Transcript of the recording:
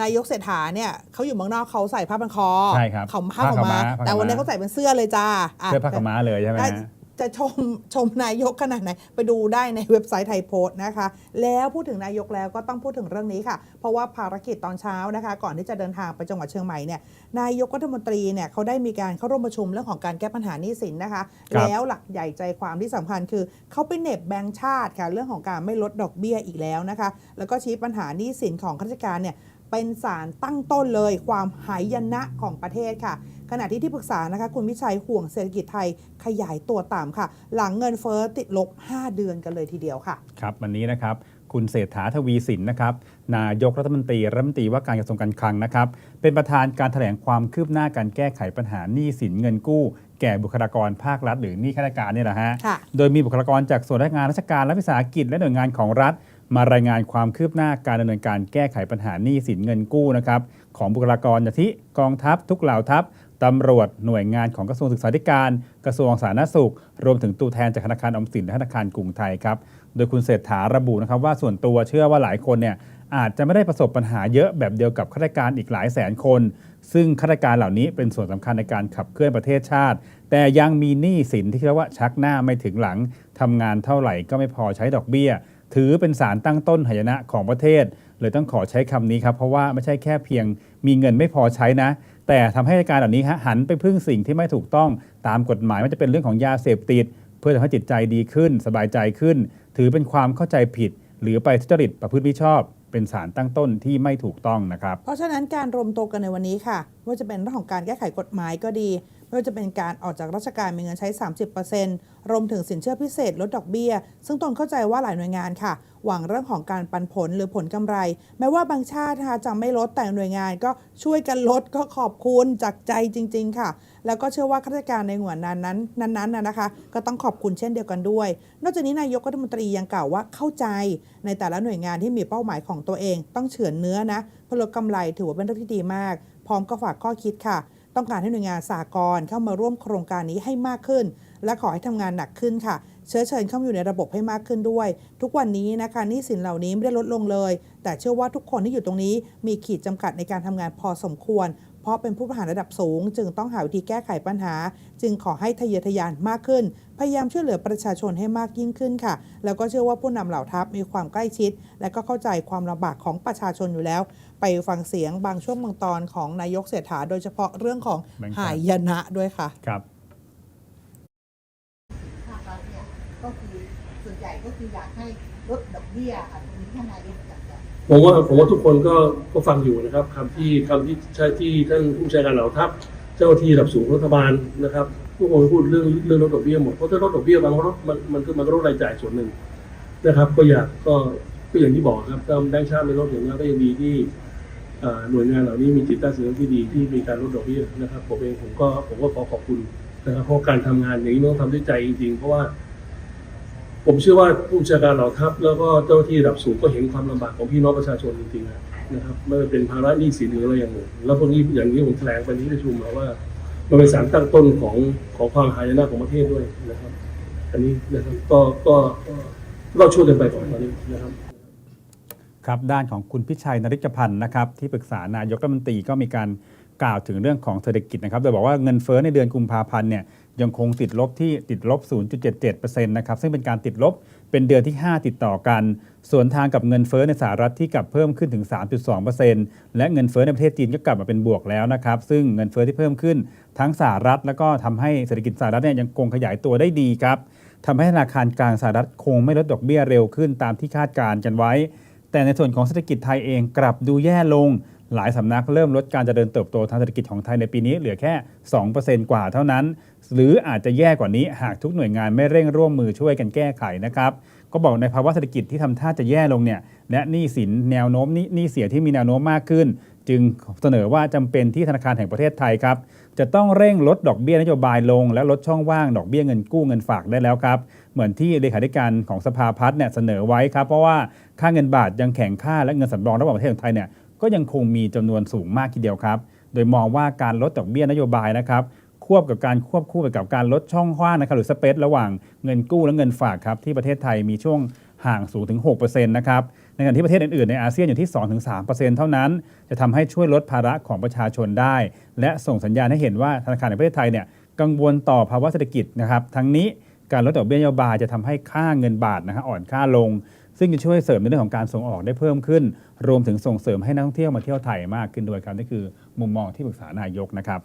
นายกเศรษฐาเนี่ยเขาอยู่เมืองนอกเขาใส่ผ้าพันคอใช่ครับเขาผ้าผ้าขาวขาวม้าม้าผ้าขาวม้าแต่วันนี้เขาใส่เป็นเสื้อเลยจ้าะเสื้อผ้าขาวม้าเลยใช่ไหมได้ฮะจะชมชมนายกขนาดไหน ไปดูได้ในเว็บไซต์ไทยโพสต์นะคะ แล้วพูดถึงนายกแล้วก็ต้องพูดถึงเรื่องนี้ค่ะ เพราะว่าภารกิจตอนเช้านะคะ ก่อนที่จะเดินทางไปจังหวัดเชียงใหม่เนี่ยนายกรัฐมนตรีเนี่ยเขาได้มีการเข้าร่วมประชุมเรื่องของการแก้ปัญหาหนี้สินนะคะครับแล้วหลักใหญ่ใจความที่สำคัญคือเขาไปเหน็บแบงก์ชาติค่ะเรื่องของการไม่ลดดอกเบี้ยอีกแล้วนะคะ แล้วก็ชี้ปัญหาหนี้สินของข้าราชการเนี่ย เป็นสารตั้งต้นเลยความหายนะของประเทศค่ะ ขณะที่ที่ปรึกษานะคะคุณวิชัยห่วงเศรษฐกิจไทยขยายตัวต่ำค่ะ หลังเงินเฟ้อติดลบ 5 เดือนกันเลยทีเดียวค่ะ ครับวันนี้นะครับคุณเศรษฐาทวีสินนะครับนายกรัฐมนตรีรัฐมนตรีว่าการกระทรวงการคลังนะครับ เป็นประธานการแถลงความคืบหน้าการแก้ไขปัญหาหนี้สินเงินกู้ แก่บุคลากรภาครัฐ หรือหนี้ข้าราชการเนี่ยแหละฮะค่ะโดยมีบุคลากรจากส่วนราชงานราชการและวิสาหกิจและหน่วยงานของรัฐ มารายงานความคืบหน้าการดำเนินการแก้ไขปัญหาหนี้สินเงินกู้นะครับของบุคลากรอย่าที่กองทัพทุกเหล่าทัพตำรวจหน่วยงานของกระทรวงศึกษาธิการ กระทรวงสาธารณสุข รวมถึงตัวแทนจากธนาคารออมสินและธนาคารกรุงไทยครับโดยคุณเศรษฐาระบุนะครับว่าส่วนตัวเชื่อว่าหลายคนเนี่ยอาจจะไม่ได้ประสบปัญหาเยอะแบบเดียวกับข้าราชการอีกหลายแสนคน ซึ่งข้าราชการเหล่านี้เป็นส่วนสำคัญในการขับเคลื่อนประเทศชาติ แต่ยังมีหนี้สินที่เรียกว่าชักหน้าไม่ถึงหลังทำงานเท่าไหร่ก็ไม่พอใช้ดอกเบี้ย ถือเป็นสารตั้งต้นหายนะของประเทศ เลยต้องขอใช้คำนี้ครับ เพราะว่าไม่ใช่แค่เพียงมีเงินไม่พอใช้นะ แต่ทำให้การเหล่านี้ฮะหันไปพึ่งสิ่งที่ไม่ถูกต้องตามกฎหมายไม่ว่าจะเป็นเรื่องของยาเสพติด เพื่อทำให้จิตใจดีขึ้น สบายใจขึ้น ถือเป็นความเข้าใจผิด หรือไปทุจริตประพฤติมิชอบเป็นสารตั้งต้นที่ไม่ถูกต้องนะครับ เพราะฉะนั้นการรวมตัวกันในวันนี้ค่ะ ว่าจะเป็นเรื่องของการแก้ไขกฎหมายก็ดี ไม่ว่าจะเป็นการออกจากราชการมีเงินใช้ 30%รวมถึงสินเชื่อพิเศษลดดอกเบี้ย ซึ่งตนเข้าใจว่าหลายหน่วยงานค่ะ หวังเรื่องของการปันผลหรือผลกำไร แม้ว่าบางชาตินะคะจะไม่ลดแต่หน่วยงานก็ช่วยกันลดก็ขอบคุณจากใจจริง ๆ ค่ะ แล้วก็เชื่อว่าข้าราชการในหน่วยนั้นนั้นนั้นๆนะนะคะ ก็ต้องขอบคุณเช่นเดียวกันด้วย นอกจากนี้นายกรัฐมนตรียังกล่าวว่าเข้าใจในแต่ละหน่วยงานที่มีเป้าหมายของตัวเอง ต้องเฉือนเนื้อนะเพื่อลดกำไรถือว่าเป็นเรื่องที่ดีมาก พร้อมก็ฝากข้อคิดค่ะ ต้องการให้หน่วยงานสากลเข้ามาร่วมโครงการนี้ให้มากขึ้นและขอให้ทำงานหนักขึ้นค่ะ เชื้อเชิญเข้ามาอยู่ในระบบให้มากขึ้นด้วย ทุกวันนี้นะคะหนี้สินเหล่านี้ไม่ได้ลดลงเลย แต่เชื่อว่าทุกคนที่อยู่ตรงนี้ มีขีดจำกัดในการทำงานพอสมควร เพราะเป็นผู้บริหารระดับสูง จึงต้องหาวิธีแก้ไขปัญหา จึงขอให้ทะเยอทะยานมากขึ้น พยายามช่วยเหลือประชาชนให้มากยิ่งขึ้นค่ะ แล้วก็เชื่อว่าผู้นำเหล่าทัพมีความใกล้ชิด และก็เข้าใจความลำบากของประชาชนอยู่แล้ว ไปฟังเสียงบางช่วงบางตอนของนายกเศรษฐาโดยเฉพาะเรื่องของแบงค์ชาติหายนะด้วยค่ะ ครับ ภาครัฐเนี่ย ก็คือส่วนใหญ่ก็คืออยากให้ลดดอกเบี้ยค่ะตรงนี้ท่านนายกอยากจะผมว่าผมว่าทุกคนก็ก็ฟังอยู่นะครับคำที่คำที่ใช่ที่ท่านผู้บัญชาการเหล่าทัพเจ้าที่ระดับสูงรัฐบาลนะครับทุกคนพูดเรื่องเรื่องลดดอกเบี้ยหมดเพราะถ้าลดดอกเบี้ยบางลดมันมันก็มันก็ลดรายจ่ายส่วนหนึ่งนะครับ ก็อยากก็ก็อย่างที่บอกครับถ้าแบงค์ชาติไม่ลดอย่างนี้ก็ยังดีที่หน่วยงานเหล่านี้มีจิตใต้สำนึกที่ดีที่มีการลดดอกเบี้ยนะครับผมเองผมก็ผมก็ขอขอบคุณนะครับเพราะการทำงานอย่างนี้ต้องทำด้วยใจจริงๆ เพราะว่า ผมเชื่อว่าผู้บัญชาการเหล่าทัพแล้วก็เจ้าที่ระดับสูงก็เห็นความลำบากของพี่น้องประชาชนจริงๆนะครับไม่ว่าเป็นภาระหนี้สินหรืออะไรอย่างอื่นแล้วพวกนี้อย่างที่ผมแถลงไปที่ประชุมมาว่ามันเป็นสารตั้งต้นของของความหายนะของประเทศด้วยนะครับ อันนี้นะครับก็ก็ก็ก็ช่วยกันไปก่อนตอนนี้นะครับครับด้านของคุณพิชัยนริจพันธ์นะครับที่ปรึกษานายกรัฐมนตรีก็มีการกล่าวถึงเรื่องของเศรษฐกิจนะครับโดยบอกว่าเงินเฟ้อในเดือนกุมภาพันธ์เนี่ย ยังคงติดลบที่ติดลบ 0.77%นะครับซึ่งเป็นการติดลบเป็นเดือนที่ 5 ติดต่อกัน ส่วนทางกับเงินเฟ้อในสหรัฐที่กลับเพิ่มขึ้นถึง 3.2%และเงินเฟ้อในประเทศจีนก็กลับมาเป็นบวกแล้วนะครับซึ่งเงินเฟ้อที่เพิ่มขึ้นทั้งสหรัฐ แล้วก็ทำให้เศรษฐกิจสหรัฐเนี่ยยังคงขยายตัวได้ดีครับทำให้ธนาคารกลางสหรัฐคงไม่ลดดอกเบี้ยเร็วขึ้นตามที่คาดการณ์กันไว้ แต่ในส่วนของเศรษฐกิจไทยเองกลับดูแย่ลง หลายสำนักเริ่มลดการจเจริญเติบโตทางเศรษฐกิจของไทยในปีนี้เหลือแค่ 2%กว่าเท่านั้น หรืออาจจะแย่กว่านี้หากทุกหน่วยงานไม่เร่งร่วมมือช่วยกันแก้ไขนะครับก็บอกในภาวะเศรษฐกิจที่ทำท่าจะแย่ลงเนี่ยและหนี้สินแนวโน้มหนี้เสียที่มีแนวโน้มมากขึ้น จึงเสนอว่าจำเป็นที่ธนาคารแห่งประเทศไทยครับจะต้องเร่งลดดอกเบี้ยนโยบายลง และลดช่องว่างดอกเบี้ยเงินกู้เงินฝากได้แล้วครับเหมือนที่เลขาธิการของสภาพัฒน์เนี่ยเสนอไว้ครับเพราะว่าค่าเงินบาทยังแข็งค่าและเงินสำรองระหว่างประเทศของไทยเนี่ย ก็ยังคงมีจำนวนสูงมากทีเดียวครับ โดยมองว่าการลดดอกเบี้ยนโยบายนะครับควบกับการควบคู่ไปกับการลดช่องว่างนะครับหรือสเปซระหว่างเงินกู้และเงินฝากครับที่ประเทศไทยมีช่วงห่างสูงถึง 6%นะครับ ในขณะที่ประเทศอื่น ๆ ในอาเซียนอยู่ที่ 2-3%เท่านั้น จะทำให้ช่วยลดภาระของประชาชนได้ และส่งสัญญาณให้เห็นว่าธนาคารแห่งประเทศไทยเนี่ยกังวลต่อภาวะเศรษฐกิจนะครับ ทั้งนี้การลดดอกเบี้ยนโยบายจะทำให้ค่าเงินบาทนะฮะอ่อนค่าลง ซึ่งจะช่วยเสริมในเรื่องของการส่งออกได้เพิ่มขึ้น รวมถึงส่งเสริมให้นักท่องเที่ยวมาเที่ยวไทยมากขึ้นด้วยครับนี่คือมุมมองที่ปรึกษานายกนะครับ